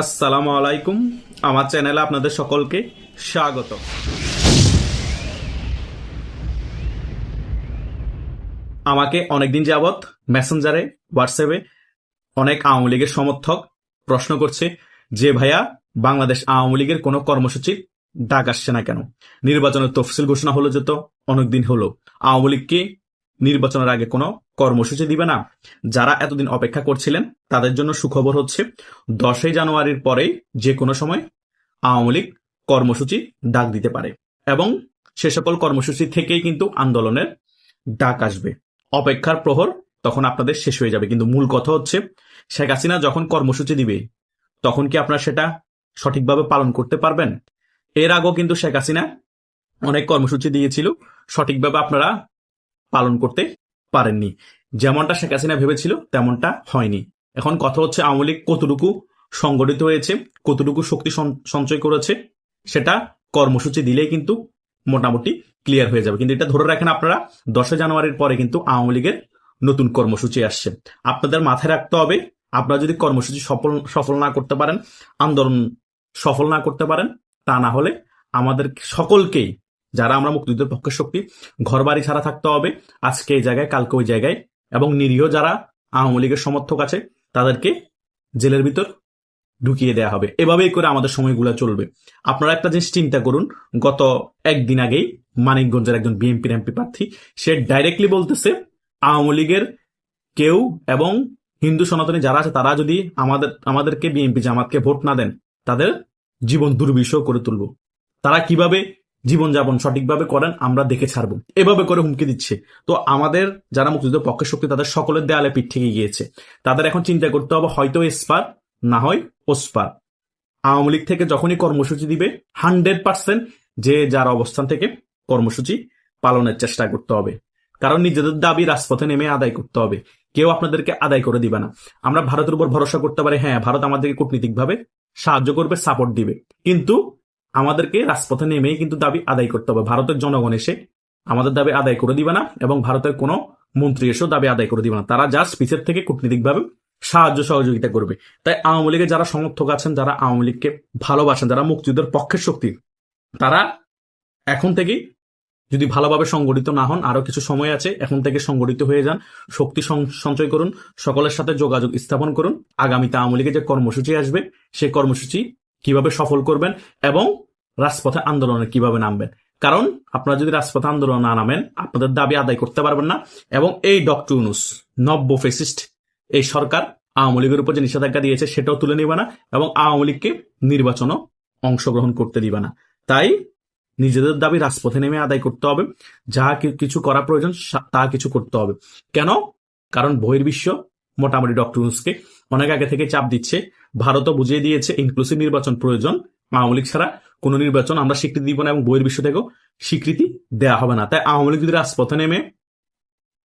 আসসালামু আলাইকুম। আমার চ্যানেলে আপনাদের সকলকে স্বাগত। আমাকে অনেকদিন যাবৎ মেসেঞ্জারে হোয়াটসঅ্যাপে অনেক আওয়ামী লীগের সমর্থক প্রশ্ন করছে যে, ভাইয়া, বাংলাদেশ আওয়ামী লীগের কোনো কর্মসূচির ডাক আসছে না কেন? নির্বাচনের তফসিল ঘোষণা হলো যেত অনেকদিন হলো। আওয়ামী লীগ কি নির্বাচনের আগে কোনো কর্মসূচি দিবে না। যারা এতদিন অপেক্ষা করছিলেন, তাদের জন্য সুখবর হচ্ছে, দশই জানুয়ারির পরেই যে কোনো সময় আওয়ামী লীগ কর্মসূচি ডাক দিতে পারে এবং সে সকল কর্মসূচি থেকেই কিন্তু আন্দোলনের ডাক আসবে। অপেক্ষার প্রহর তখন আপনাদের শেষ হয়ে যাবে। কিন্তু মূল কথা হচ্ছে, শেখ হাসিনা যখন কর্মসূচি দিবে, তখন কি আপনারা সেটা সঠিকভাবে পালন করতে পারবেন? এর আগেও কিন্তু শেখ হাসিনা অনেক কর্মসূচি দিয়েছিল। সঠিকভাবে আপনারা পালন করতে পারেননি। যেমনটা শেখ হাসিনা ভেবেছিল, তেমনটা হয়নি। এখন কথা হচ্ছে, আওয়ামী লীগ কতটুকু সংগঠিত হয়েছে, কতটুকু শক্তি সঞ্চয় করেছে, সেটা কর্মসূচি দিলেই কিন্তু মোটামুটি ক্লিয়ার হয়ে যাবে। কিন্তু এটা ধরে রাখেন আপনারা, দশই জানুয়ারির পরে কিন্তু আওয়ামী লীগের নতুন কর্মসূচি আসছে। আপনাদের মাথায় রাখতে হবে, আপনারা যদি কর্মসূচি সফল সফল না করতে পারেন, আন্দোলন সফল না করতে পারেন, তা না হলে আমাদের সকলকেই যারা আমরা মুক্তিযুদ্ধের পক্ষের শক্তি ঘর বাড়ি ছাড়া থাকতে হবে। আজকে এই জায়গায়, কালকে ওই জায়গায়। এবং নিরীহ যারা আওয়ামী লীগের সমর্থক আছে, তাদেরকে জেলের ভিতর ঢুকিয়ে দেওয়া হবে। এভাবেই করে আমাদের সময়গুলো চলবে। আপনারা একটা জিনিস চিন্তা করুন, গত একদিন আগেই মানিকগঞ্জের একজন বিএনপির এমপি প্রার্থী, সে ডাইরেক্টলি বলতেছে, আওয়ামী লীগের কেউ এবং হিন্দু সনাতনী যারা আছে, তারা যদি আমাদের, আমাদেরকে বিএনপি জামাতকে ভোট না দেন, তাদের জীবন দুর্বিষহ করে তুলব। তারা কীভাবে জীবনযাপন সঠিকভাবে করেন, আমরা দেখে ছাড়বো। এভাবে করে হুমকি দিচ্ছে। তো আমাদের যারা মুক্তিযুদ্ধ পক্ষের শক্তি, তাদের সকলের দেয়ালে পিঠ থেকে গিয়েছে। তাদের এখন চিন্তা করতে হবে, হয়তো এসপার, না হয় ওসপার। আওয়ামী লীগ থেকে যখনই কর্মসূচি দিবে, হান্ড্রেড পার্সেন্ট যে যার অবস্থান থেকে কর্মসূচি পালনের চেষ্টা করতে হবে। কারণ নিজেদের দাবি রাজপথে নেমে আদায় করতে হবে। কেউ আপনাদেরকে আদায় করে দিবে না। আমরা ভারতের উপর ভরসা করতে পারি হ্যাঁ ভারত আমাদেরকে কূটনীতিকভাবে সাহায্য করবে সাপোর্ট দিবে। কিন্তু আমাদেরকে রাজপথে নেমেই কিন্তু দাবি আদায় করতে হবে। ভারতের জনগণ এসে আমাদের দাবি আদায় করে দিবে না এবং ভারতের কোনো মন্ত্রী এসেও দাবি আদায় করে দিবে না। তারা জাস্ট পিছের থেকে কূটনীতিকভাবে সাহায্য সহযোগিতা করবে। তাই আওয়ামী লীগের যারা সমর্থক আছেন, যারা আওয়ামী লীগকে ভালোবাসেন, যারা মুক্তিযুদ্ধের পক্ষের শক্তি, তারা এখন থেকেই যদি ভালোভাবে সংগঠিত না হন আরও কিছু সময় আছে, এখন থেকে সংগঠিত হয়ে যান, শক্তি সঞ্চয় করুন, সকলের সাথে যোগাযোগ স্থাপন করুন। আগামীতে আওয়ামী লীগের যে কর্মসূচি আসবে, সেই কর্মসূচি কীভাবে সফল করবেন এবং রাজপথে আন্দোলনে কীভাবে নামবেন। কারণ আপনারা যদি রাজপথে আন্দোলন না নামেন, আপনাদের দাবি আদায় করতে পারবেন না এবং এই ডক্টর ইউনুস, নব্য ফেসিস্ট, এই সরকার আওয়ামী লীগের উপর যে নিষেধাজ্ঞা দিয়েছে সেটাও তুলে নিবে না এবং আওয়ামী লীগকে নির্বাচনও অংশগ্রহণ করতে দিবে না। তাই নিজেদের দাবি রাজপথে নেমে আদায় করতে হবে। যা কিছু করা প্রয়োজন তা কিছু করতে হবে। কেন? কারণ বহির্বিশ্ব মোটামুটি ডক্টর ইউনুসকে অনেক আগে থেকে চাপ দিচ্ছে। ভারতও বুঝিয়ে দিয়েছে ইনক্লুসিভ নির্বাচন প্রয়োজন। আওয়ামী লীগ ছাড়া কোনো নির্বাচন আমরা স্বীকৃতি দিব না এবং বহির্বিশ্ব থেকেও স্বীকৃতি দেওয়া হবে না। তাই আওয়ামী লীগ যদি রাজপথে নেমে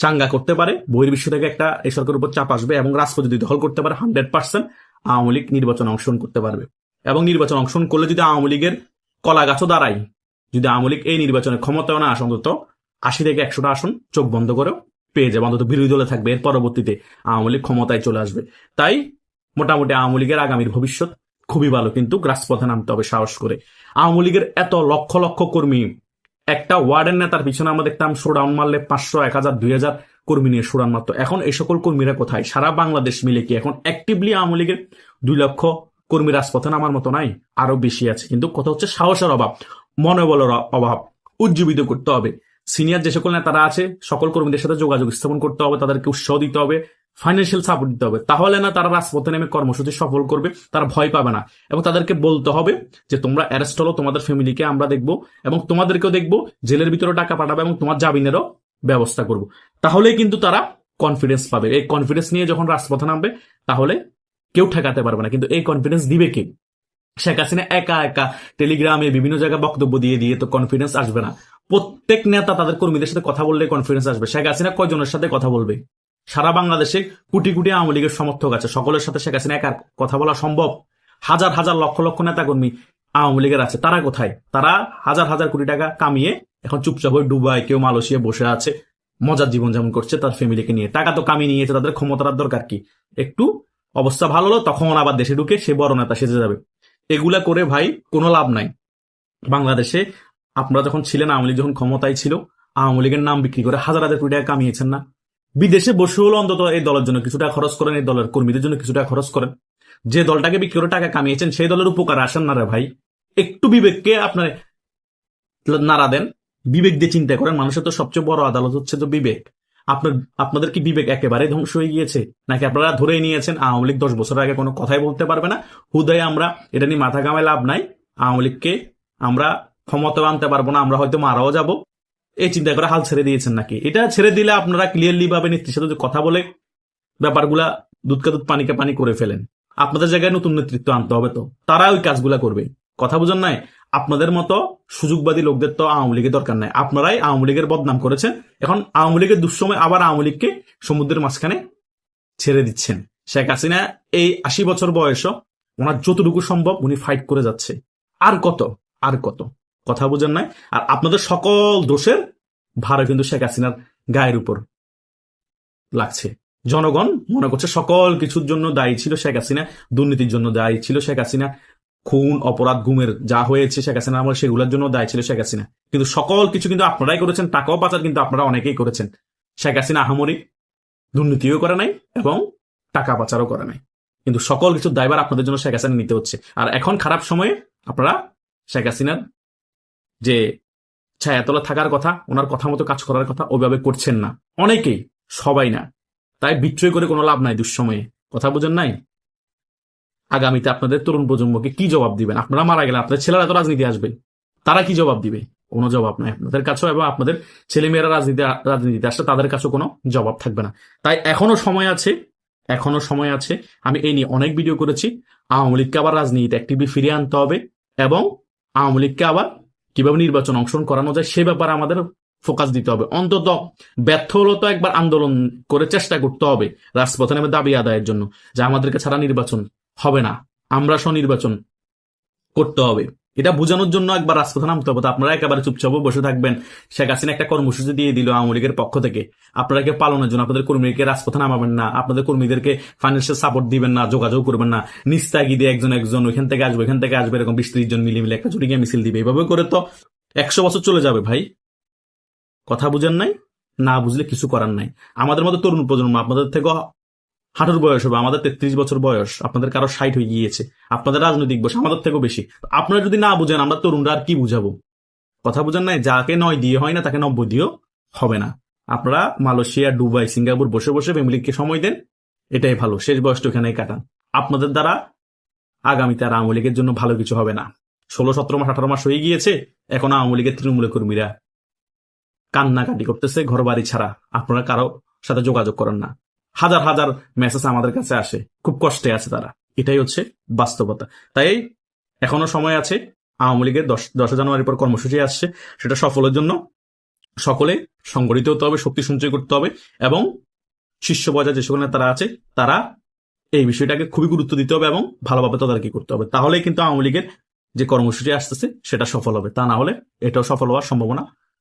চাঙ্গা করতে পারে বহির্বিশ্ব থেকে একটা এই সরকারের উপর চাপ আসবে এবং রাজপথ যদি দখল করতে পারে, হান্ড্রেড পার্সেন্ট আওয়ামী লীগ নির্বাচন অংশগ্রহণ করতে পারবে। এবং নির্বাচন অংশগ্রহণ করলে যদি আওয়ামী লীগের কলা গাছও দাঁড়ায়, যদি আওয়ামী লীগ এই নির্বাচনে ক্ষমতায় না আসে অন্তত আশি থেকে একশোটা আসন চোখ বন্ধ করেও পেয়ে যাবে, অন্তত বিরোধী দলে থাকবে, এর পরবর্তীতে আওয়ামী লীগ ক্ষমতায় চলে আসবে। তাই মোটামুটি আওয়ামী লীগের আগামীর ভবিষ্যৎ খুবই ভালো, কিন্তু রাজপথে নামতে হবে সাহস করে। আওয়ামী লীগের এত লক্ষ লক্ষ কর্মী, একটা ওয়ার্ডের নেতার পিছনে আমরা দেখতাম শোডাউন মারলে পাঁচশো, এক হাজার, দুই হাজার কর্মী নিয়ে শোডাউন মারতো। এখন এই সকল কর্মীরা কোথায়? সারা বাংলাদেশ মিলে কি এখন অ্যাক্টিভলি আওয়ামী লীগের দুই লক্ষ কর্মী রাজপথে নামার মতো নাই? আরও বেশি আছে, কিন্তু কথা হচ্ছে সাহসের অভাব, মনোবলের অভাব, উজ্জীবিত করতে হবে। সিনিয়র যে সকল নেতারা আছে, সকল কর্মীদের সাথে যোগাযোগ স্থাপন করতে হবে, তাদেরকে উৎসাহ দিতে হবে ফাইন্যান্সিয়াল সাপোর্ট দিতে হবে। তাহলে না তারা রাজপথে নেমে কর্মসূচি সফল করবে, তারা ভয় পাবে না। এবং তাদেরকে বলতে হবে যে, তোমরা অ্যারেস্ট হলো, তোমাদের ফ্যামিলিকে আমরা দেখব এবং তোমাদেরকেও দেখব, জেলের ভিতরে টাকা পাঠাবে এবং তোমার জামিনেরও ব্যবস্থা করব। তাহলেই কিন্তু তারা কনফিডেন্স পাবে। এই কনফিডেন্স নিয়ে যখন রাজপথে নামবে, তাহলে কেউ ঠেকাতে পারবে না। কিন্তু এই কনফিডেন্স দিবে কে? শেখ হাসিনা একা একা টেলিগ্রামে বিভিন্ন জায়গায় বক্তব্য দিয়ে দিয়ে তো কনফিডেন্স আসবে না। প্রত্যেক নেতা তাদের কর্মীদের সাথে কথা বললে কনফিডেন্স আসবে। শেখ হাসিনা কয়জনের সাথে কথা বলবে? সারা বাংলাদেশে কোটি কোটি আওয়ামী লীগের সমর্থক আছে। সকলের সাথে শেখ হাসিনা একা কথা বলা সম্ভব? হাজার হাজার লক্ষ লক্ষ নেতা কর্মী আওয়ামী লীগের আছে। তারা কোথায়? তারা হাজার হাজার কোটি টাকা কামিয়ে এখন চুপচাপ হয়ে ডুবাই কেউ মালয়েশিয়া বসে আছে। মজার জীবনযাপন করছে তার ফ্যামিলিকে নিয়ে। টাকা তো কামিয়ে নিয়েছে, তাদের ক্ষমতার দরকার কি? একটু অবস্থা ভালো হলো, তখন আবার দেশে ঢুকে সে বড় নেতা সেজে যাবে। এগুলা করে ভাই কোনো লাভ নাই। বাংলাদেশে আপনারা যখন ছিলেন, আওয়ামী লীগ যখন ক্ষমতায় ছিল, আওয়ামী লীগের নাম বিক্রি করে হাজার হাজার কোটি টাকা কামিয়েছেন না। বিদেশে বসে হলো অন্তত এই দলের জন্য কিছুটা খরচ করেন, এই দলের কর্মীদের জন্য কিছুটা খরচ করেন। যে দলটাকে বিক্রি করে টাকা কামিয়েছেন, সেই দলের উপকার আসেন না রে ভাই। একটু বিবেককে আপনার নাড়া দেন, বিবেক দিয়ে চিন্তা করেন, মানুষের তো সবচেয়ে বড় আদালত হচ্ছে তো বিবেক। আপনার, আপনাদের কি বিবেক একেবারে ধ্বংস হয়ে গিয়েছে? নাকি আপনারা ধরেই নিয়েছেন, আওয়ামী লীগ দশ বছর আগে কোনো কথাই বলতে পারবে না? হুদায় আমরা এটা নিয়ে মাথা কামায় লাভ নাই। আওয়ামী লীগকে আমরা ক্ষমতা আনতে পারব না, আমরা হয়তো মারাও যাব। এই চিন্তা করে হাল ছেড়ে দিয়েছেন নাকি? এটা ছেড়ে দিলে আপনারা ক্লিয়ারলি ভাবে নেত্রীর সাথে কথা বলে ব্যাপারগুলা দুধকে দুধ পানিকে পানি করে ফেলেন। আপনাদের জায়গায় নতুন নেতৃত্ব আনতে হবে তো। তারা ওই কাজগুলা করবে। কথা বুঝেন নাই? আপনাদের মতো সুযোগবাদী লোকদের তো আওয়ামী লীগের দরকার নাই। আপনারাই আওয়ামী লীগের বদনাম করেছেন। এখন আওয়ামী লীগের দুঃসময় আবার আওয়ামী লীগকে সমুদ্রের মাঝখানে ছেড়ে দিচ্ছেন। শেখ হাসিনা এই আশি বছর বয়সও ওনার যতটুকু সম্ভব উনি ফাইট করে যাচ্ছে। আর কত? আর কত? কথা বুঝেন নাই। আর আপনাদের সকল দোষের ভারও কিন্তু শেখ হাসিনার গায়ের উপর লাগছে। জনগণ মনে করছে সকল কিছুর জন্য দায়ী ছিল শেখ হাসিনা, দুর্নীতির জন্য দায়ী ছিল শেখ হাসিনা, খুন, অপরাধ, গুমের যা হয়েছে শেখ হাসিনা আমার সেগুলোর জন্য দায়ী ছিল শেখ হাসিনা। কিন্তু সকল কিছু কিন্তু আপনারাই করেছেন, টাকাও পাচার কিন্তু আপনারা অনেকেই করেছেন। শেখ হাসিনা আহামরি দুর্নীতিও করে নাই এবং টাকা পাচারও করে নাই। কিন্তু সকল কিছু দায়ভার আপনাদের জন্য শেখ হাসিনা নিতে হচ্ছে। আর এখন খারাপ সময়ে আপনারা শেখ হাসিনার যে ছায়াতলা থাকার কথা, ওনার কথা মতো কাজ করার কথা ওইভাবে করছেন না। অনেকেই, সবাই না। তাই বিক্রয় করে কোনো লাভ নাই দুঃসময়ে। কথা বোঝেন নাই? আগামীতে আপনাদের তরুণ প্রজন্মকে কি জবাব দিবেন? আপনারা মারা গেলে আপনাদের ছেলেরা তো রাজনীতি আসবে। তারা কি জবাব দিবে? কোনো জবাব নাই আপনাদের কাছেও এবং আপনাদের ছেলেমেয়েরা রাজনীতি, রাজনীতিতে আসলে তাদের কাছেও কোনো জবাব থাকবে না। তাই এখনও সময় আছে, এখনও সময় আছে। আমি এই নিয়ে অনেক ভিডিও করেছি। আওয়ামী লীগকে আবার রাজনীতিতে অ্যাক্টিভলি ফিরিয়ে আনতে হবে এবং আওয়ামী লীগকে আবার কীভাবে নির্বাচন অংশগ্রহণ করানো যায়, সে ব্যাপারে আমাদের ফোকাস দিতে হবে। অন্তত ব্যর্থ হলো তো একবার আন্দোলন করে চেষ্টা করতে হবে রাজপথে নেমে দাবি আদায়ের জন্য, যে আমাদেরকে ছাড়া নির্বাচন হবে না। আমরা স্বনির্বাচন করতে হবে। এটা বোঝানোর জন্য একবার রাজপথে নামতে হবে। আপনারা একেবারে চুপচাপ বসে থাকবেন। শেখ হাসিনা একটা কর্মসূচি দিয়ে দিল আওয়ামী লীগের পক্ষ থেকে। আপনারা পালনের জন্য আপনাদের কর্মীকে রাজপথে নামাবেন না। আপনাদের কর্মীদেরকে ফাইন্যান্সিয়াল সাপোর্ট দিবেন না, যোগাযোগ করবেন না। নিস্তাগি দিয়ে একজন একজন ওইখান থেকে আসবে, ওইখান থেকে আসবে, এরকম বিশ ত্রিশ জন মিলে মিলে একটা গিয়ে মিছিল দিবে। এইভাবে করে তো একশো বছর চলে যাবে ভাই। কথা বুঝেন নাই? না বুঝলে কিছু করার নাই। আমাদের মতো তরুণ প্রজন্ম আপনাদের থেকে হাঁটুর বয়স হবে, আমাদের তেত্রিশ বছর বয়স, আপনাদের কারও ষাট হয়ে গিয়েছে, আপনাদের রাজনৈতিক বয়স, আমাদের থেকেও বেশি। আপনারা যদি না বুঝেন, আমরা তরুণরা আর কি বুঝাবো? কথা বুঝেন নাই, যাকে নয় দিয়ে হয় না, তাকে নব্বই দিয়েও হবে না। আপনারা মালয়েশিয়া, দুবাই, সিঙ্গাপুর বসে বসে ফ্যামিলিকে সময় দেন, এটাই ভালো, শেষ বয়সটা ওখানেই কাটান। আপনাদের দ্বারা আগামীতে আর আওয়ামী লীগের জন্য ভালো কিছু হবে না। ষোলো, সতেরো মাস, আঠারো মাস হয়ে গিয়েছে, এখন আওয়ামী লীগের তৃণমূল কর্মীরা কান্নাকাটি করতেছে ঘর বাড়ি ছাড়া। আপনারা কারও সাথে যোগাযোগ করেন না। হাজার হাজার মেসেজ আমাদের কাছে আসে। খুব কষ্টে আছে তারা। এটাই হচ্ছে বাস্তবতা। তাই এখনও সময় আছে, আওয়ামী লীগের দশ দশ জানুয়ারির পর কর্মসূচি আসছে। সেটা সফলের জন্য সকলে সংগঠিত হতে হবে, শক্তি সঞ্চয় করতে হবে এবং শীর্ষ পর্যায়ে যে সকল নেতারা আছে, তারা এই বিষয়টাকে খুবই গুরুত্ব দিতে হবে এবং ভালোভাবে তদারকি করতে হবে। তাহলেই কিন্তু আওয়ামী লীগের যে কর্মসূচি আসতেছে, সেটা সফল হবে। তা না হলে এটাও সফল হওয়ার সম্ভাবনা